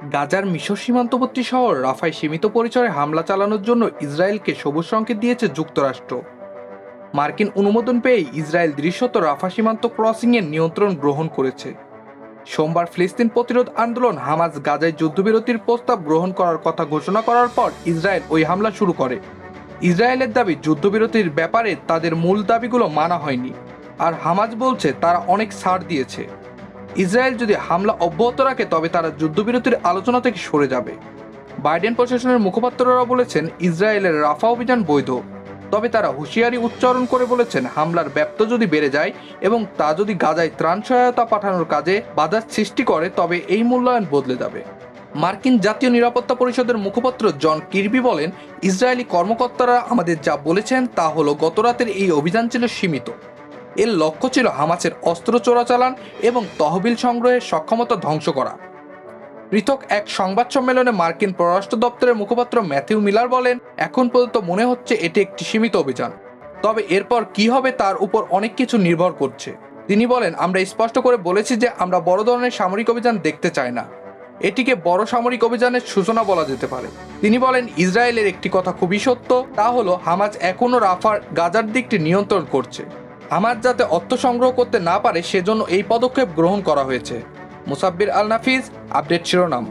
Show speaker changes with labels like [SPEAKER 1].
[SPEAKER 1] গাজার মিশর সীমান্তবর্তী শহর রাফায় সীমিত পরিসরে হামলা চালানোর জন্য ইসরায়েলকে সবুজ সংকেত দিয়েছে যুক্তরাষ্ট্র। মার্কিন অনুমোদন পেয়ে ইসরায়েল দৃশ্যত রাফা সীমান্ত ক্রসিংয়ের নিয়ন্ত্রণ গ্রহণ করেছে। সোমবার ফিলিস্তিন প্রতিরোধ আন্দোলন হামাজ গাজায় যুদ্ধবিরতির প্রস্তাব গ্রহণ করার কথা ঘোষণা করার পর ইসরায়েল ওই হামলা শুরু করে। ইসরায়েলের দাবি, যুদ্ধবিরতির ব্যাপারে তাদের মূল দাবিগুলো মানা হয়নি। আর হামাজ বলছে, তারা অনেক ছাড় দিয়েছে। ইসরায়েল যদি হামলা অব্যাহত রাখে, তবে তারা যুদ্ধবিরতির আলোচনা থেকে সরে যাবে। বাইডেন প্রশাসনের মুখপাত্ররা বলেছেন, ইসরায়েলের রাফা অভিযান বৈধ। তবে তারা হুঁশিয়ারি উচ্চারণ করে বলেছেন, হামলার ব্যাপ্ত যদি বেড়ে যায় এবং তা যদি গাজায় ত্রাণ সহায়তা পাঠানোর কাজে বাধার সৃষ্টি করে, তবে এই মূল্যায়ন বদলে যাবে। মার্কিন জাতীয় নিরাপত্তা পরিষদের মুখপাত্র জন কিরবি বলেন, ইসরায়েলি কর্মকর্তারা আমাদের যা বলেছেন তা হলো, গতরাতের এই অভিযান ছিল সীমিত। এর লক্ষ্য ছিল হামাসের অস্ত্র চোরাচালান এবং তহবিল সংগ্রহের সক্ষমতা ধ্বংস করা। পৃথক এক সংবাদ সম্মেলনে মার্কিন পররাষ্ট্র দপ্তরের মুখপাত্র ম্যাথিউ মিলার বলেন, এখন পর্যন্ত মনে হচ্ছে এটি একটি সীমিত অভিযান। তবে এরপর কি হবে তার উপর অনেক কিছু নির্ভর করছে। তিনি বলেন, আমরা স্পষ্ট করে বলেছি যে আমরা বড় ধরনের সামরিক অভিযান দেখতে চাই না। এটিকে বড় সামরিক অভিযানের সূচনা বলা যেতে পারে। তিনি বলেন, ইসরায়েলের একটি কথা খুবই সত্য, তা হলো হামাজ এখনও রাফার গাজার দিকটি নিয়ন্ত্রণ করছে। হামাজ যাতে অর্থ সংগ্রহ করতে না পারে, সেজন্য এই পদক্ষেপ গ্রহণ করা হয়েছে। মুসাব্বির আল নাফিজ আপডেট শিরোনাম।